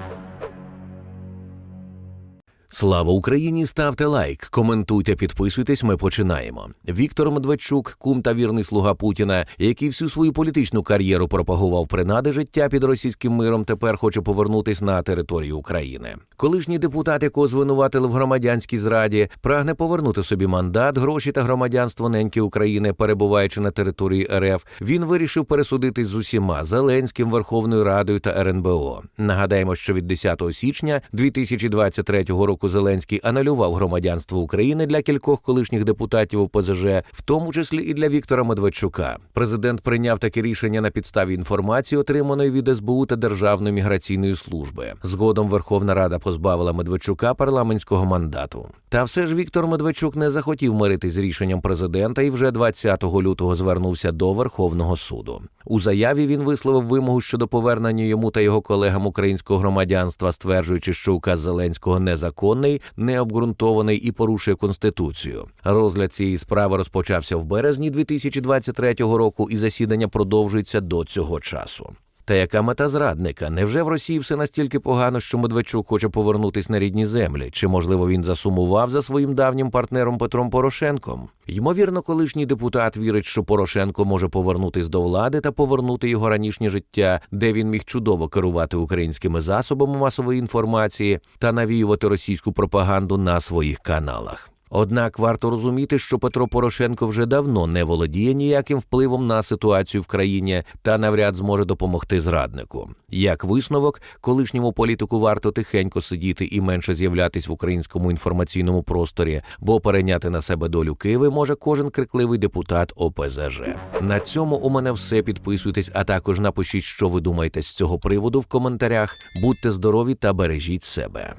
Thank you. Слава Україні! Ставте лайк, коментуйте, підписуйтесь. Ми починаємо. Віктор Медведчук, кум та вірний слуга Путіна, який всю свою політичну кар'єру пропагував принади життя під російським миром, тепер хоче повернутись на територію України. Колишній депутат, якого звинуватили в громадянській зраді, прагне повернути собі мандат, гроші та громадянство неньки України, перебуваючи на території РФ. Він вирішив пересудитись з усіма Зеленським, Верховною Радою та РНБО. Нагадаємо, що від 10 січня 2023 року Зеленський анулював громадянство України для кількох колишніх депутатів ОПЗЖ, в тому числі і для Віктора Медведчука. Президент прийняв таке рішення на підставі інформації, отриманої від СБУ та Державної міграційної служби. Згодом Верховна Рада позбавила Медведчука парламентського мандату. Та все ж Віктор Медведчук не захотів миритись з рішенням президента і вже 20 лютого звернувся до Верховного суду. У заяві він висловив вимогу щодо повернення йому та його колегам українського громадянства, стверджуючи, що указ Зеленського незаконний, необґрунтований і порушує конституцію. Розгляд цієї справи розпочався в березні 2023 року, і засідання продовжується до цього часу. Та яка мета зрадника? Невже в Росії все настільки погано, що Медведчук хоче повернутись на рідні землі? Чи можливо він засумував за своїм давнім партнером Петром Порошенком? Ймовірно, колишній депутат вірить, що Порошенко може повернутись до влади та повернути його ранішнє життя, де він міг чудово керувати українськими засобами масової інформації та навіювати російську пропаганду на своїх каналах. Однак варто розуміти, що Петро Порошенко вже давно не володіє ніяким впливом на ситуацію в країні та навряд зможе допомогти зраднику. Як висновок, колишньому політику варто тихенько сидіти і менше з'являтись в українському інформаційному просторі, бо перейняти на себе долю Києва може кожен крикливий депутат ОПЗЖ. На цьому у мене все. Підписуйтесь, а також напишіть, що ви думаєте з цього приводу в коментарях. Будьте здорові та бережіть себе.